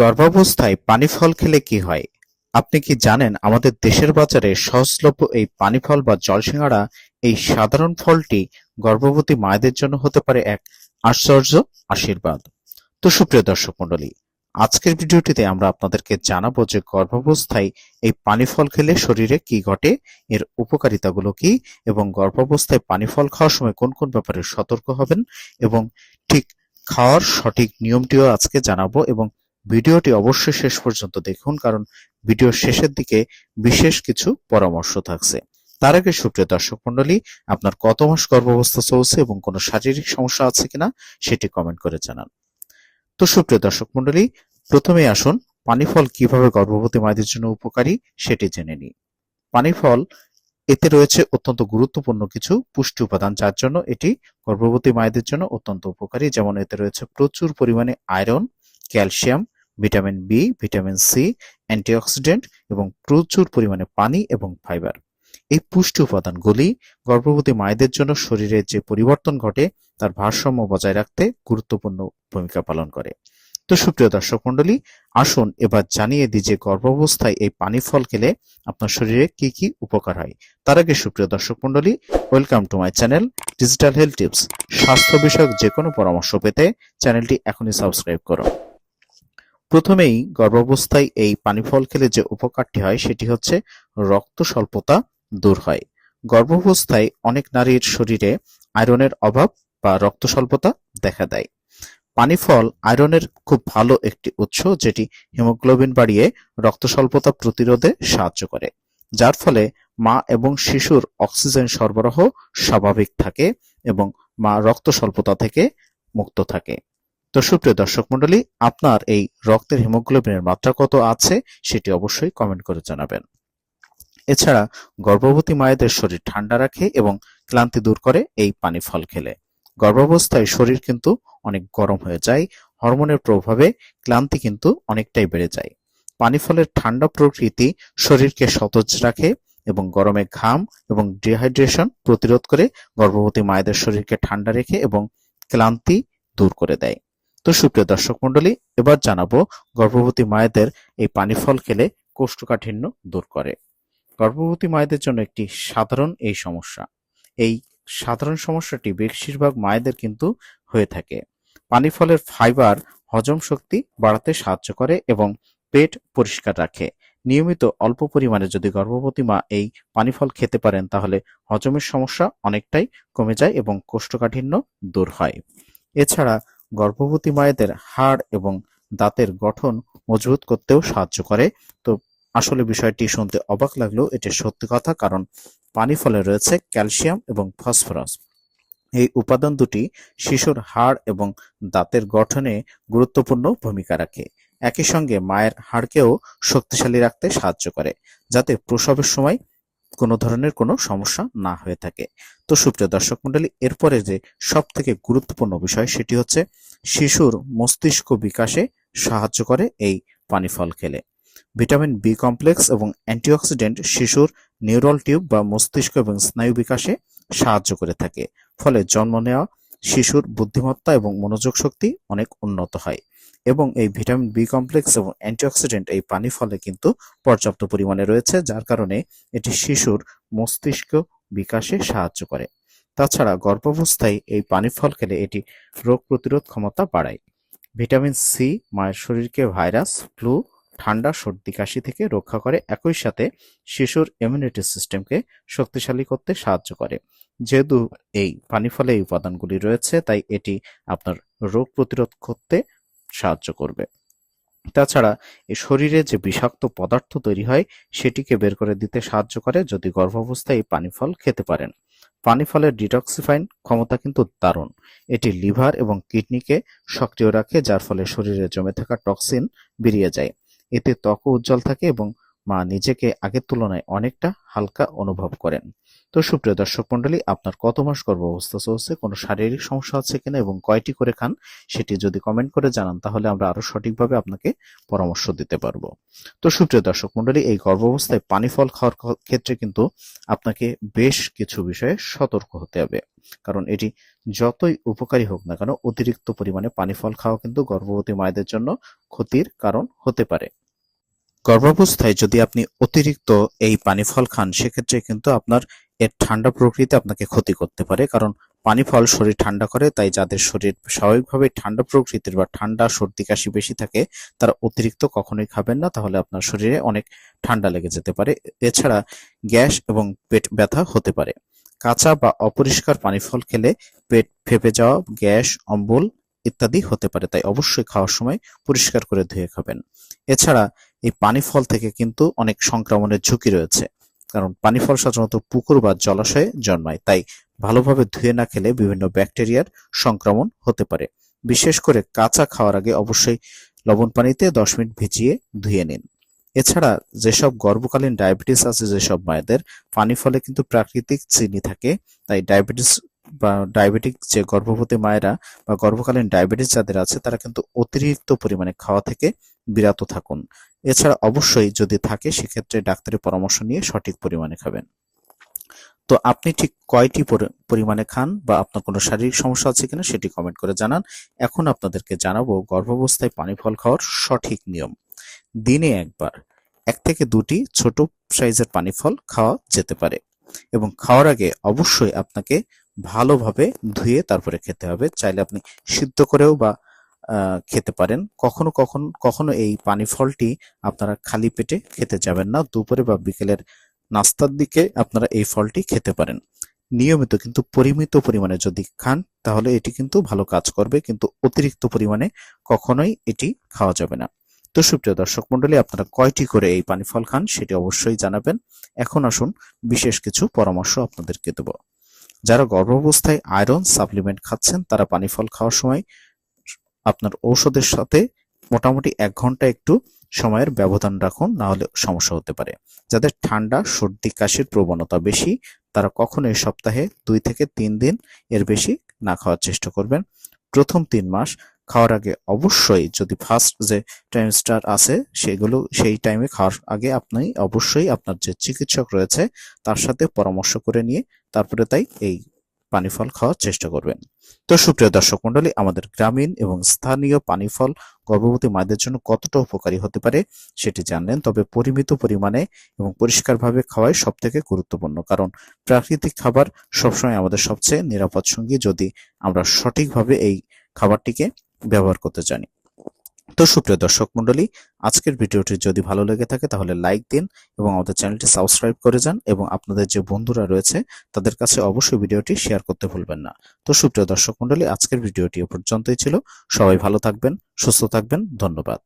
গর্ভাবস্থায় পানি ফল খেলে কি হয়? আপনি কি জানেন আমাদের দেশের বাজারে সহজলভ্য এই পানি ফল বা জলসিঙ্গাড়া এই সাধারণ ফলটি গর্ভবতী মায়েদের জন্য হতে পারে এক আশ্চর্য আশীর্বাদ? তো সুপ্রিয় দর্শক মণ্ডলী, আজকের ভিডিওটিতে আমরা আপনাদেরকে জানাব যে গর্ভাবস্থায় এই পানি ফল খেলে শরীরে কি ঘটে, এর উপকারিতাগুলো কি এবং গর্ভাবস্থায় পানি ফল খাওয়ার সময় কোন কোন ব্যাপারে সতর্ক হবেন এবং ঠিক খাওয়ার সঠিক নিয়মটিও আজকে জানাব এবং ভিডিওটি অবশ্যই শেষ পর্যন্ত দেখুন, কারণ ভিডিওর শেষের দিকে বিশেষ কিছু পরামর্শ থাকছে। তার আগে সুপ্রিয় দর্শক মন্ডলী আপনার কত মাস গর্ভাবস্থা চলছে এবং কোনো শারীরিক সমস্যা আছে কিনা সেটি কমেন্ট করে জানান। তো সুপ্রিয় দর্শক মন্ডলী প্রথমে আসুন পানি ফল কীভাবে গর্ভবতী মায়েদের জন্য উপকারী সেটি জেনে নিই। পানি ফল এতে রয়েছে অত্যন্ত গুরুত্বপূর্ণ কিছু পুষ্টি উপাদান, যার জন্য এটি গর্ভবতী মায়েদের জন্য অত্যন্ত উপকারী। যেমন এতে রয়েছে প্রচুর পরিমাণে iron, calcium vitamin B vitamin C antioxidant এবং প্রচুর পরিমাণে পানি এবং ফাইবার এই পুষ্টি উপাদানগুলি গর্ভবতী মায়েদের জন্য শরীরে যে পরিবর্তন ঘটে, তার ভারসাম্য বজায় রাখতে গুরুত্বপূর্ণ ভূমিকা পালন করে। তো সুপ্রিয় দর্শক মন্ডলী আসুন এবার জানিয়ে দিই যে গর্ভাবস্থায় এই পানি ফল খেলে আপনার শরীরে কি কি উপকার হয়। তার আগে সুপ্রিয় দর্শক মন্ডলী welcome to my channel digital health tips স্বাস্থ্য বিষয়ক যে কোনো পরামর্শ পেতে চ্যানেলটি এখনই সাবস্ক্রাইব করুন প্রথমেই গর্ভাবস্থায় এই পানি ফল খেলে যে উপকারটি হয়, সেটি হচ্ছে রক্ত স্বল্পতা দূর হয়। গর্ভাবস্থায় অনেক নারীর শরীরে আয়রনের অভাব বা রক্ত স্বল্পতা দেখা দেয়। পানি ফল আয়রনের খুব ভালো একটি উৎস, যেটি হিমোগ্লোবিন বাড়িয়ে রক্ত স্বল্পতা প্রতিরোধে সাহায্য করে, যার ফলে মা এবং শিশুর অক্সিজেন সরবরাহ স্বাভাবিক থাকে এবং মা রক্ত স্বল্পতা থেকে মুক্ত থাকে। তো সুপ্রিয় দর্শক মন্ডলী আপনার এই রক্তের হিমোগ্লোবিনের মাত্রা কত আছে সেটি অবশ্যই কমেন্ট করে জানাবেন। এছাড়া গর্ভবতী মায়েদের শরীর ঠান্ডা রাখে এবং ক্লান্তি দূর করে এই পানি ফল খেলে। গর্ভাবস্থায় শরীর কিন্তু অনেক গরম হয়ে যায়, হরমোনের প্রভাবে ক্লান্তি কিন্তু অনেকটাই বেড়ে যায়। পানি ফলের ঠান্ডা প্রকৃতি শরীরকে সতেজ রাখে এবং গরমে ঘাম এবং ডিহাইড্রেশন প্রতিরোধ করে গর্ভবতী মায়েদের শরীরকে ঠান্ডা রেখে এবং ক্লান্তি দূর করে দেয়। তো সুপ্রিয় দর্শক মন্ডলী এবার জানাব গর্ভবতী মায়েদের এই পানি ফল খেলে কোষ্ঠকাঠিন্য দূর করে। গর্ভবতী মায়েদের জন্য একটি সাধারণ এই সমস্যা। এই সাধারণ সমস্যাটি বেশিরভাগ মায়েদের কিন্তু হয়ে থাকে। পানি ফলের ফাইবার হজম শক্তি বাড়াতে সাহায্য করে এবং পেট পরিষ্কার রাখে। নিয়মিত অল্প পরিমাণে যদি গর্ভবতী মা এই পানি ফল খেতে পারেন, তাহলে হজমের সমস্যা অনেকটাই কমে যায় এবং কোষ্ঠকাঠিন্য দূর হয়। এছাড়া গর্ভবতী মায়েদের হাড় এবং দাঁতের গঠন মজবুত করতেও সাহায্য করে। তো আসলে বিষয়টি শুনতে অবাক লাগলেও এটি সত্যি কথা, কারণ পানি ফলে রয়েছে ক্যালসিয়াম এবং ফসফরাস। এই উপাদান দুটি শিশুর হাড় এবং দাঁতের গঠনে গুরুত্বপূর্ণ ভূমিকা রাখে। একই সঙ্গে মায়ের হাড়কেও শক্তিশালী রাখতে সাহায্য করে, যাতে প্রসবের সময় কোনো ধরনের কোনো সমস্যা না হয়ে থাকে। তো সুপ্রিয় দর্শক মন্ডলী এরপরে যে সব থেকে গুরুত্বপূর্ণ বিষয় সেটি হচ্ছে শিশুর মস্তিষ্ক বিকাশে সাহায্য করে এই পানি ফল খেলে। ভিটামিন বি কমপ্লেক্স এবং অ্যান্টিঅক্সিডেন্ট শিশুর নিউরাল টিউব বা মস্তিষ্ক এবং স্নায়ু বিকাশে সাহায্য করে থাকে। ফলে জন্ম নেওয়া শিশুর বুদ্ধিমত্তা এবং মনোযোগ শক্তি অনেক উন্নত হয়। এবং এই ভিটামিন বি কমপ্লেক্স এবং অ্যান্টিঅক্সিডেন্ট এই পানি ফলে কিন্তু পর্যাপ্ত পরিমাণে রয়েছে, যার কারণে এটি শিশুর মস্তিষ্ক বিকাশে সাহায্য করে। তাছাড়া গর্ভাবস্থায় এই পানি ফল খেলে এটি রোগ প্রতিরোধ ক্ষমতা বাড়ায়। ভিটামিন সি মায়ের শরীরকে ভাইরাস, ফ্লু, ঠান্ডা, সর্দি, কাশি থেকে রক্ষা করে, একই সাথে শিশুর ইমিউনিটি সিস্টেমকে শক্তিশালী করতে সাহায্য করে। যেহেতু এই পানি ফলে এই উপাদানগুলি রয়েছে, তাই এটি আপনার রোগ প্রতিরোধ করতে সাহায্য করবে। তাছাড়া এই শরীরে যে বিষাক্ত পদার্থ তৈরি হয়, সেটিকে বের করে দিতে সাহায্য করে যদি গর্ভাবস্থায় এই পানি ফল খেতে পারেন। পানি ফলের ডিটক্সিফাইন ক্ষমতা কিন্তু দারুণ। এটি লিভার এবং কিডনিকে সক্রিয় রাখে, যার ফলে শরীরে জমে থাকা টক্সিন বেরিয়ে যায়। এতে ত্বকও উজ্জ্বল থাকে এবং মা নিজেকে আগের তুলনায় অনেকটা হালকা অনুভব করেন। তো সুপ্রিয় দর্শক মন্ডলী, আপনার কত মাস গর্ভাবস্থা চলছে, কোনো শারীরিক সমস্যা আছে কিনা এবং কয়টি করে খান, সেটি যদি কমেন্ট করে জানান, তাহলে আমরা আরও সঠিকভাবে আপনাকে পরামর্শ দিতে পারব। তো সুপ্রিয় দর্শক মন্ডলী, এই গর্ভাবস্থায় পানি ফল খাওয়ার ক্ষেত্রে কিন্তু আপনাকে বেশ কিছু বিষয়ে সতর্ক হতে হবে। কারণ এটি যতই উপকারী হোক না কেন, অতিরিক্ত পরিমাণে পানি ফল খাওয়া কিন্তু গর্ভবতী মায়েদের জন্য ক্ষতির কারণ হতে পারে। গর্ভাবস্থায় যদি আপনি অতিরিক্ত এই পানি ফল খান, সেক্ষেত্রে কিন্তু আপনার এর ঠান্ডা প্রকৃতি আপনাকে ক্ষতি করতে পারে, কারণ পানি ফল শরীর ঠান্ডা করে, তাই যাদের শরীর স্বাভাবিকভাবে ঠান্ডা প্রকৃতির বা ঠান্ডা সর্দি কাশি বেশি থাকে, তারা অতিরিক্ত কখনোই খাবেন না, তাহলে আপনার শরীরে অনেক ঠান্ডা লেগে যেতে পারে। এছাড়া গ্যাস এবং পেট ব্যথা হতে পারে। কাঁচা বা অপরিষ্কার পানি ফল খেলে পেট ফেপে যাওয়া, গ্যাস, অম্বল ইত্যাদি হতে পারে, তাই অবশ্যই খাওয়ার সময় পরিষ্কার করে ধুয়ে খাবেন। এছাড়া এই পানি ফল থেকে কিন্তু অনেক সংক্রমণের ঝুঁকি রয়েছে। কারণ পানি ফল সাধারণত পুকুর বা জলাশয়ে জন্মায়, তাই ভালোভাবে ধুয়ে না খেলে বিভিন্ন ব্যাকটেরিয়ার সংক্রমণ হতে পারে। বিশেষ করে কাঁচা খাওয়ার আগে অবশ্যই লবণ পানিতে দশ মিনিট ভিজিয়ে ধুয়ে নিন। এছাড়া যেসব গর্ভকালীন ডায়াবেটিস আছে, যেসব মায়েদের, পানি ফলে কিন্তু প্রাকৃতিক চিনি থাকে, তাই ডায়াবেটিস বা ডায়াবেটিক যে গর্ভবতী মায়েরা বা গর্ভকালীন ডায়াবেটিস যাদের আছে, তারা কিন্তু অতিরিক্ত পরিমাণে খাওয়া থেকে বিরত থাকুন। এছাড়া অবশ্যই যদি থাকে, সেক্ষেত্রে ডাক্তারের পরামর্শ নিয়ে সঠিক পরিমাণে খাবেন। তো আপনি ঠিক কয়টি পরিমাণে খান বা আপনার কোনো শারীরিক সমস্যা আছে কিনা সেটি কমেন্ট করে জানান। এখন আপনাদেরকে জানাব গর্ভাবস্থায় পানি ফল খাওয়ার সঠিক নিয়ম। দিনে একবার এক থেকে দুটি ছোট সাইজের পানি ফল খাওয়া যেতে পারে এবং খাওয়ার আগে অবশ্যই আপনাকে ভালোভাবে ধুয়ে তারপরে খেতে হবে। চাইলে আপনি সিদ্ধ করেও বা খেতে পারেন। কখনো কখনো কখনো এই পানি ফলটি আপনারা খালি পেটে খেতে যাবেন না। দুপুরে বা বিকেলের নাস্তার দিকে আপনারা এই ফলটি খেতে পারেন। নিয়মিত কিন্তু পরিমিত পরিমাণে যদি খান, তাহলে এটি কিন্তু ভালো কাজ করবে। কিন্তু অতিরিক্ত পরিমাণে কখনোই এটি খাওয়া যাবে না। তো সুপ্রিয় দর্শক মন্ডলী আপনারা কয়টি করে এই পানি ফল খান সেটি অবশ্যই জানাবেন। এখন আসুন বিশেষ কিছু পরামর্শ আপনাদেরকে দেব। যারা গর্ভাবস্থায় আয়রন সাপ্লিমেন্ট খাচ্ছেন, তারা পানি ফল খাওয়ার সময় আপনার ঔষধের সাথে মোটামুটি এক ঘণ্টা একটু সময়ের ব্যবধান রাখুন, না হলে সমস্যা হতে পারে। যাদের ঠান্ডা, সর্দি, কাশির প্রবণতা বেশি, তারা কখনোই সপ্তাহে দুই থেকে তিন দিন এর বেশি না খাওয়ার চেষ্টা করবেন। প্রথম তিন মাস খাওয়ার আগে অবশ্যই যদি ফার্স্ট যে টাইমস্টার আছে, সেগুলো, সেই টাইমে খাওয়ার আগে আপনি অবশ্যই আপনার যে চিকিৎসক রয়েছে, তার সাথে পরামর্শ করে নিয়ে, তারপরে তাই এই পানি ফল খাওয়ার চেষ্টা করবেন। তো সুপ্রিয় দর্শক মন্ডলী আমাদের গ্রামীণ এবং স্থানীয় পানি ফল গর্ভবতী মায়েদের জন্য কতটা উপকারী হতে পারে সেটি জানলেন, তবে পরিমিত পরিমাণে এবং পরিষ্কারভাবে খাওয়াই সব থেকে গুরুত্বপূর্ণ। কারণ প্রাকৃতিক খাবার সবসময় আমাদের সবচেয়ে নিরাপদ সঙ্গী যদি আমরা সঠিকভাবে এই খাবারটিকে ব্যবহার করতে জানি। তো সুপ্রিয় দর্শক মন্ডলী আজকের ভিডিওটি যদি ভালো লেগে থাকে তাহলে লাইক দিন এবং আমাদের চ্যানেলটি সাবস্ক্রাইব করে যান এবং আপনাদের যে বন্ধুরা রয়েছে তাদের কাছে অবশ্যই ভিডিওটি শেয়ার করতে ভুলবেন না। তো সুপ্রিয় দর্শক মন্ডলী আজকের ভিডিওটি পর্যন্তই ছিল। সবাই ভালো থাকবেন, সুস্থ থাকবেন, ধন্যবাদ।